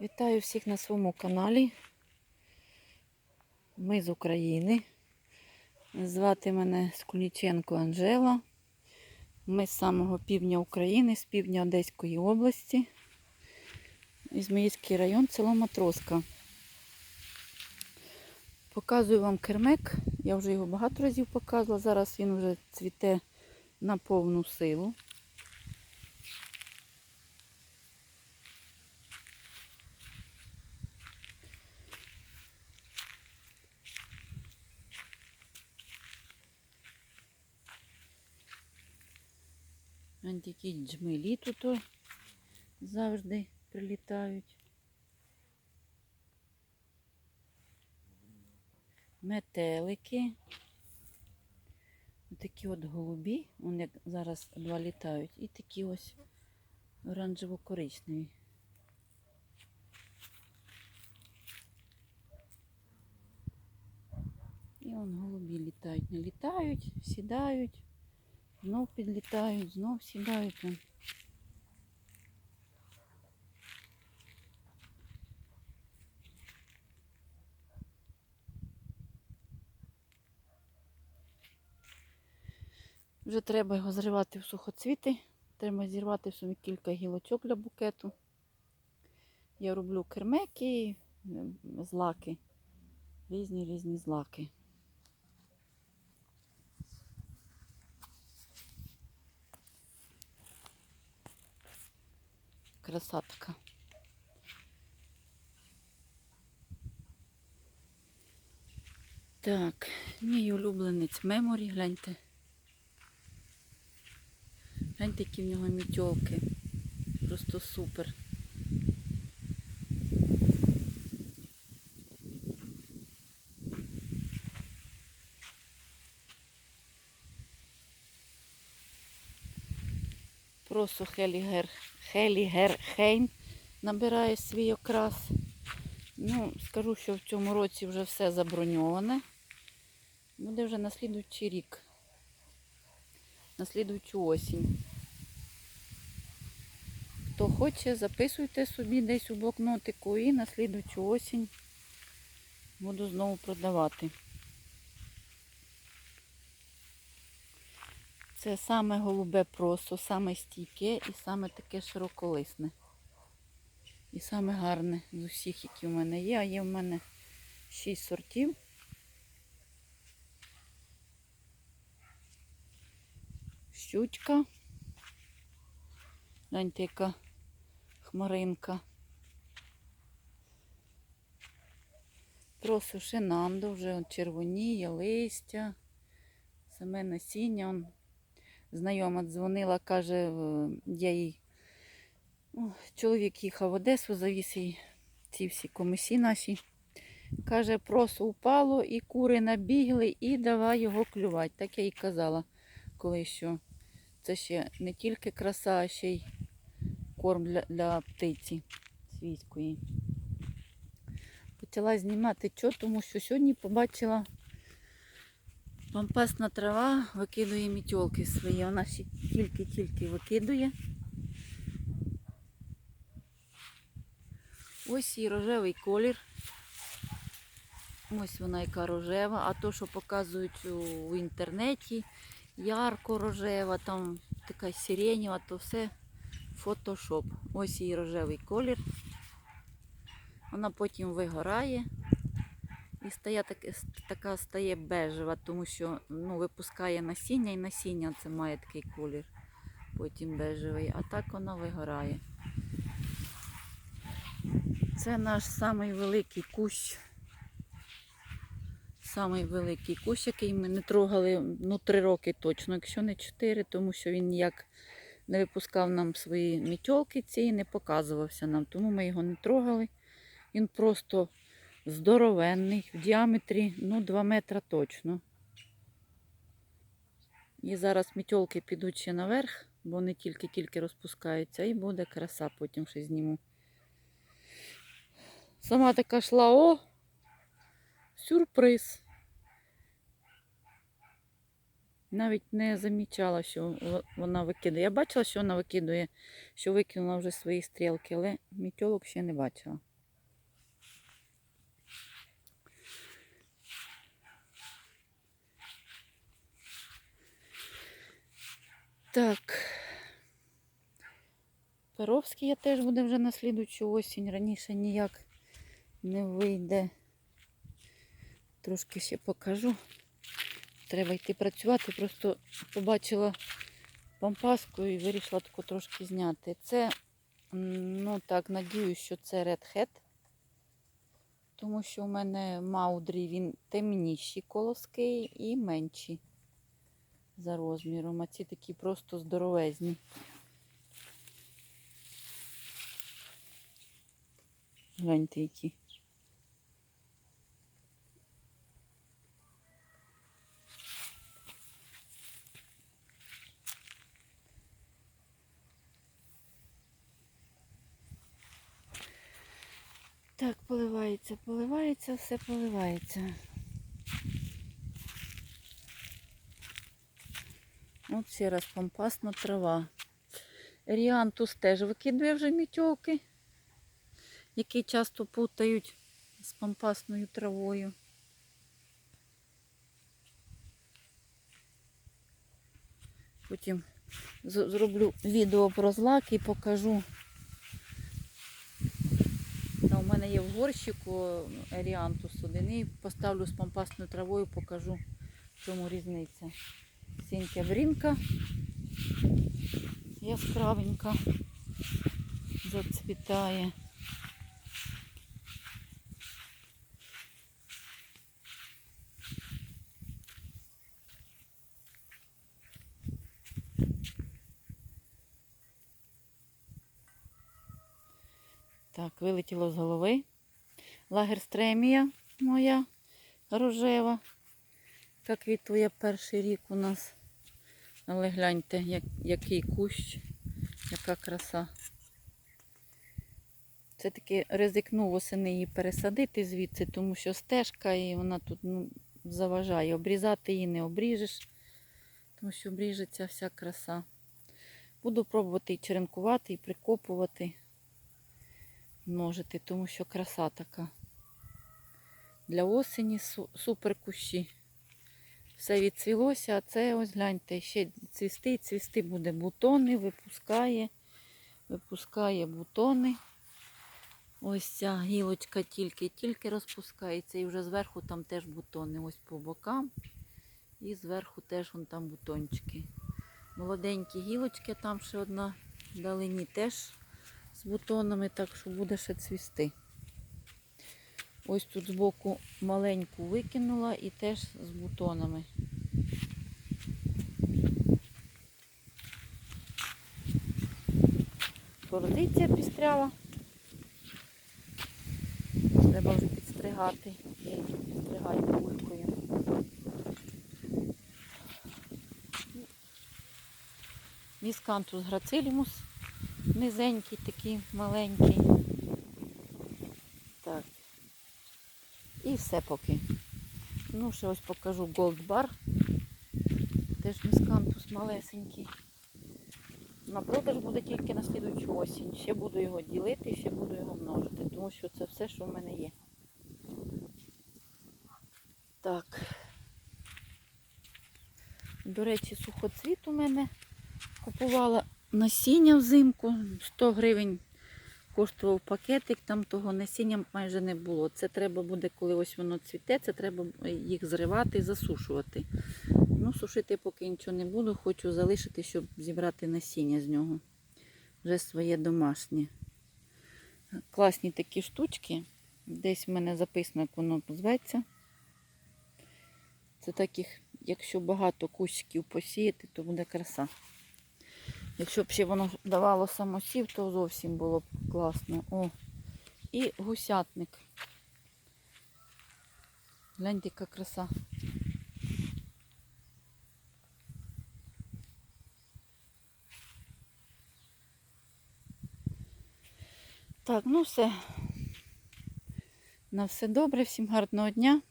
Вітаю всіх на своєму каналі. Ми з України. Звати мене Скульніченко Анжела. Ми з самого півдня України, з півдня Одеської області. Ізмаїльський район, село Матроска. Показую вам кермек. Я вже його багато разів показувала. Зараз він вже цвіте на повну силу. Ось такі джмелі тут завжди прилітають. Метелики. Такі от голубі, вон як зараз два літають, і такі ось оранжево-коричневі. І вон голубі літають, не літають, сідають. Знов підлітають, знов сідають. он. Вже треба його зривати в сухоцвіти. Треба зірвати в собі кілька гілочок для букету. Я роблю кермеки, м, злаки, різні різні злаки. Краса. Так, мій улюбленець меморі, гляньте. Гляньте, які в нього мітьовки. Просто супер. Хелігер, Хелігер Хейн набирає свій окрас. Ну, скажу, що в цьому році вже все заброньоване. Буде вже на слідуючий рік. На слідуючу осінь. Хто хоче, записуйте собі десь у блокнотику і на слідуючу осінь буду знову продавати. Це саме голубе просто, саме стійке і саме таке широколисне. І саме гарне з усіх, які в мене є. А є в мене 6 сортів. Щучка. Гляньте, яка хмаринка. Просто шинандо вже червоніє, листя, саме насіння. Знайома дзвонила, каже, е, я їй. Чоловік їхав в Одесу, завіз їй ці всі комісі наші. Каже, просто упало і кури набігли, і давай його клювати. Так я їй казала, коли що це ще не тільки краса, а ще й корм для, для птиці свійської. Почала знімати що, тому що сьогодні побачила пампасна трава викидує мітьолки свої. Вона ще тільки-тільки викидує. Ось і рожевий колір. Ось вона яка рожева, а то, що показують в інтернеті, ярко рожева, там така сиренєва, то все фотошоп. Ось її рожевий колір. Вона потім вигорає і стає так, така стає бежева, тому що ну, випускає насіння і насіння це має такий колір. Потім бежевий, а так вона вигорає. Це наш самий великий кущ. Самий великий кущ, який ми не трогали ну, три роки точно, якщо не чотири, тому що він ніяк не випускав нам свої мітьолки ці і не показувався нам, тому ми його не трогали. Він просто здоровенний, в діаметрі ну, 2 метра точно. І зараз мітьолки підуть ще наверх, бо вони тільки-тільки розпускаються, і буде краса, потім ще зніму. Сама така шла, о, сюрприз. Навіть не замічала, що вона викидає. Я бачила, що вона викидує, що викинула вже свої стрілки, але мітьолок ще не бачила. Так. Перовський я теж буде вже на слідучу осінь. Раніше ніяк не вийде. Трошки ще покажу. Треба йти працювати. Просто побачила пампаску і вирішила таку трошки зняти. Це, ну так, надіюсь, що це Red Hat. Тому що у мене Маудрі він темніші колоски і менші за розміром. А ці такі просто здоровезні. Гляньте які. Так, поливається, поливається, все поливається. От ще раз пампасна трава. Ріантус теж викидує вже мітьолки, які часто путають з пампасною травою. Потім зроблю відео про злак і покажу. Та у мене є в горщику Еріантус один і поставлю з пампасною травою, покажу, в чому різниця. Сінька брінка яскравенька зацвітає. Так, вилетіло з голови. Лагерстремія моя рожева. Яка квітує перший рік у нас. Але гляньте, як, який кущ, яка краса. Це таки ризикнув восени її пересадити звідси, тому що стежка і вона тут ну, заважає. Обрізати її не обріжеш, тому що обріжеться вся краса. Буду пробувати і черенкувати, і прикопувати, множити, тому що краса така. Для осені супер кущі. Все відцвілося, а це ось гляньте, ще цвісти, цвісти буде бутони, випускає, випускає бутони. Ось ця гілочка тільки-тільки розпускається, і вже зверху там теж бутони. Ось по бокам. І зверху теж вон там бутончики. Молоденькі гілочки, там ще одна вдалині теж з бутонами, так що буде ще цвісти. Ось тут збоку маленьку викинула і теж з бутонами. Породиця пістряла. Треба вже підстригати. Я її підстригаю булькою. Міскантус грацилімус. Низенький, такий маленький. Так. І все поки. Ну, ще ось покажу Gold Bar. Теж міскантус малесенький. На продаж буде тільки на слідуючу осінь. Ще буду його ділити, ще буду його множити, тому що це все, що в мене є. Так. До речі, сухоцвіт у мене купувала насіння взимку. 100 гривень коштував пакетик, там того насіння майже не було. Це треба буде, коли ось воно цвіте, це треба їх зривати і засушувати. Ну, сушити поки нічого не буду, хочу залишити, щоб зібрати насіння з нього. Вже своє домашнє. Класні такі штучки. Десь в мене записано, як воно зветься. Це таких, якщо багато кущиків посіяти, то буде краса. Якщо б ще воно давало самосів, то зовсім було б класно. О, і гусятник. Гляньте, яка краса. Так, ну все. На все добре, всім гарного дня.